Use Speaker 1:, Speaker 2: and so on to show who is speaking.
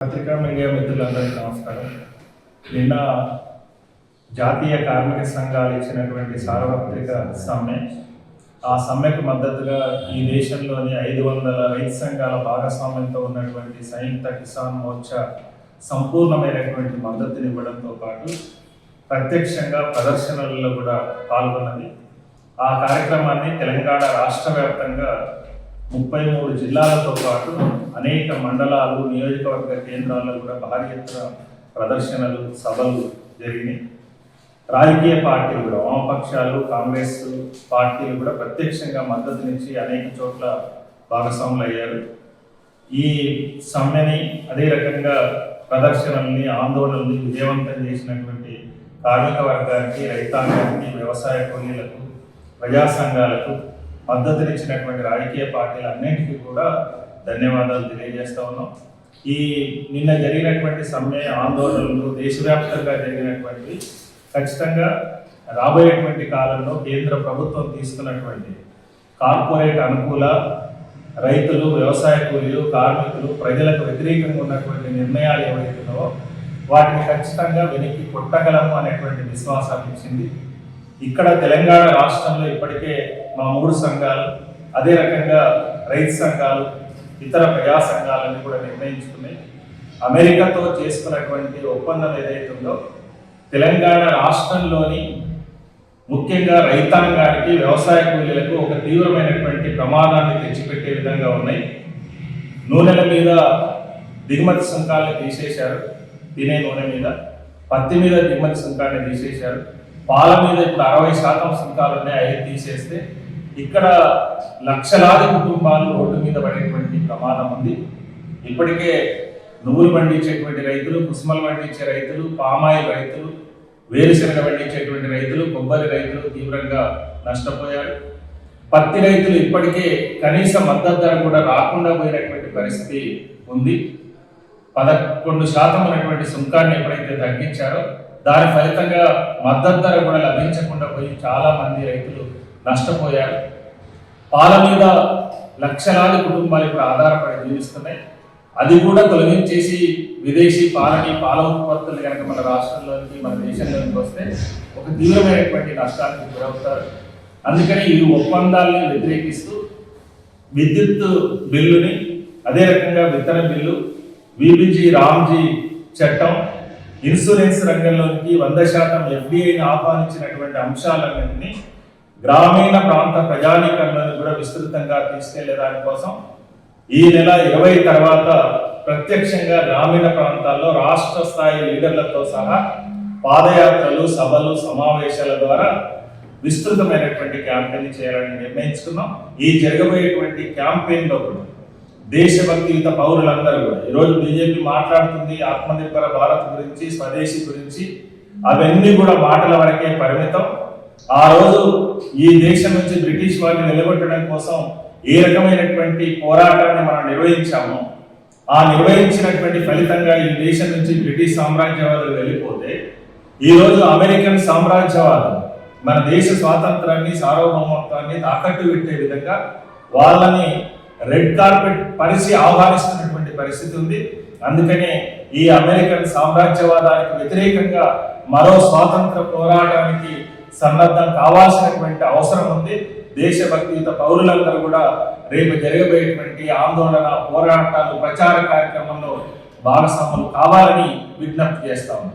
Speaker 1: పత్రికా మీడియా మిత్రులందరికీ నమస్కారం. నిన్న జాతీయ కార్మిక సంఘాలు ఇచ్చినటువంటి సార్వత్రిక సమ్మె ఆ సమ్మెకు మద్దతుగా ఈ దేశంలోని ఐదు వందల రైతు సంఘాల భాగస్వామ్యంతో ఉన్నటువంటి సంయుక్త కిసాన్ మోర్చా సంపూర్ణమైనటువంటి మద్దతుని ఇవ్వడంతో పాటు ప్రత్యక్షంగా ప్రదర్శనలలో కూడా పాల్గొన్నది. ఆ కార్యక్రమాన్ని తెలంగాణ రాష్ట్ర వ్యాప్తంగా ముప్పై మూడు జిల్లాలతో పాటు అనేక మండలాలు నియోజకవర్గ కేంద్రాల్లో కూడా భారీ ఎత్తున ప్రదర్శనలు సభలు జరిగినాయి. రాజకీయ పార్టీలు కూడా వామపక్షాలు కాంగ్రెస్ పార్టీలు కూడా ప్రత్యక్షంగా మద్దతునిచ్చి అనేక చోట్ల భాగస్వాములు అయ్యారు. ఈ సమ్మెని అదే రకంగా ప్రదర్శనల్ని ఆందోళనల్ని విజయవంతం చేసినటువంటి కార్మిక వర్గానికి రైతాంగానికి వ్యవసాయ కూలీలకు ప్రజా సంఘాలకు మద్దతునిచ్చినటువంటి రాజకీయ పార్టీలన్నింటికీ కూడా ధన్యవాదాలు తెలియజేస్తా ఉన్నాం. ఈ నిన్న జరిగినటువంటి సమ్మె ఆందోళనలు దేశవ్యాప్తంగా జరిగినటువంటి ఖచ్చితంగా రాబోయేటువంటి కాలంలో కేంద్ర ప్రభుత్వం తీసుకున్నటువంటి కార్పొరేట్ అనుకూల రైతులు వ్యవసాయ కూలీలు కార్మికులు ప్రజలకు వ్యతిరేకంగా ఉన్నటువంటి నిర్ణయాలు ఏవైతున్నావో వాటిని ఖచ్చితంగా వెనక్కి కొట్టగలము అనేటువంటి విశ్వాసాన్ని ఇచ్చింది. ఇక్కడ తెలంగాణ రాష్ట్రంలో ఇప్పటికే మా మూడు సంఘాలు అదే రకంగా రైతు సంఘాలు ఇతర ప్రజా సంఘాలని కూడా నిర్ణయించుకున్నాయి అమెరికాతో చేసుకున్నటువంటి ఒప్పందం ఏదైతే ఉందో తెలంగాణ రాష్ట్రంలోని ముఖ్యంగా రైతాంగానికి వ్యవసాయ కూలీలకు ఒక తీవ్రమైనటువంటి ప్రమాదాన్ని తెచ్చిపెట్టే విధంగా ఉన్నాయి. నూనెల మీద దిగుమతి సుంకాలను తీసేశారు. తినే నూనె మీద పత్తి మీద దిగుమతి సుంకాన్ని తీసేశారు. పాల మీద ఇప్పుడు అరవై శాతం సుంకాలు ఉన్నాయి అవి తీసేస్తే ఇక్కడ లక్షలాది కుటుంబాలు రోడ్డు మీద పడేటువంటి ప్రమాదం ఉంది. ఇప్పటికే నువ్వులు పండించేటువంటి రైతులు కుసుమలు పండించే రైతులు పామాయిల్ రైతులు వేరుశనగ పండించేటువంటి రైతులు కొబ్బరి రైతులు తీవ్రంగా నష్టపోయారు. పత్తి రైతులు ఇప్పటికే కనీస మద్దతు ధర కూడా రాకుండా పోయినటువంటి పరిస్థితి ఉంది. పదకొండు శాతం ఉన్నటువంటి సుంకాన్ని ఎప్పుడైతే తగ్గించారో దాని ఫలితంగా మద్దతు ధర కూడా లభించకుండా పోయి చాలా మంది రైతులు నష్టపోయారు. పాల మీద లక్షలాది కుటుంబాలు ఇప్పుడు ఆధారపడి జీవిస్తున్నాయి. అది కూడా తొలగించేసి విదేశీ పాలని పాల ఉత్పత్తులు కనుక మన రాష్ట్రంలోకి మన దేశంలోకి వస్తే ఒక తీవ్రమైనటువంటి నష్టానికి గురవుతారు. అందుకని ఈ ఒప్పందాలని వ్యతిరేకిస్తూ విద్యుత్ బిల్లుని అదే రకంగా విత్తన బిల్లు విబిజీ రామ్జీ చట్టం ఇన్సూరెన్స్ రంగంలోనికి వంద శాతం ఎఫ్డిఐని ఆహ్వానించినటువంటి అంశాలన్నింటినీ గ్రామీణ ప్రాంత ప్రజానీకరణను కూడా విస్తృతంగా తీసుకెళ్ళే దానికోసం ఈ నెల ఇరవై తర్వాత ప్రత్యక్షంగా గ్రామీణ ప్రాంతాల్లో రాష్ట్ర స్థాయి లీడర్లతో సహా పాదయాత్రలు సభలు సమావేశాల ద్వారా విస్తృతమైనటువంటి క్యాంపెయిన్ చేయాలని నిర్ణయించుకున్నాం. ఈ జరగబోయేటువంటి క్యాంపెయిన్లో కూడా దేశభక్తియుత పౌరులందరూ కూడా ఈరోజు బీజేపీ మాట్లాడుతుంది ఆత్మనిర్భర భారత్ గురించి స్వదేశీ గురించి అవన్నీ కూడా మాటల వరకే పరిమితం. ఆ రోజు ఈ దేశం నుంచి బ్రిటిష్ వారిని నిలబెట్టడం కోసం ఏ రకమైనటువంటి పోరాటాన్ని మనం నిర్వహించామో ఆ నిర్వహించినటువంటి ఫలితంగా ఈ దేశం నుంచి బ్రిటిష్ సామ్రాజ్యవాదులు వెళ్ళిపోతే ఈ రోజు అమెరికన్ సామ్రాజ్యవాదం మన దేశ స్వాతంత్రాన్ని సార్వభౌమత్వాన్ని తాకట్టు పెట్టే విధంగా వాళ్ళని రెడ్ కార్పెట్ పరిచి ఆహ్వానిస్తున్నటువంటి పరిస్థితి ఉంది. అందుకనే ఈ అమెరికన్ సామ్రాజ్యవాదానికి వ్యతిరేకంగా మరో స్వాతంత్ర పోరాటానికి సన్నద్ధం కావాల్సినటువంటి అవసరం ఉంది. దేశభక్తియుత పౌరులందరూ కూడా రేపు జరగబోయేటువంటి ఆందోళన పోరాటాలు ప్రచార కార్యక్రమంలో భాగస్వాములు కావాలని విజ్ఞప్తి చేస్తాము.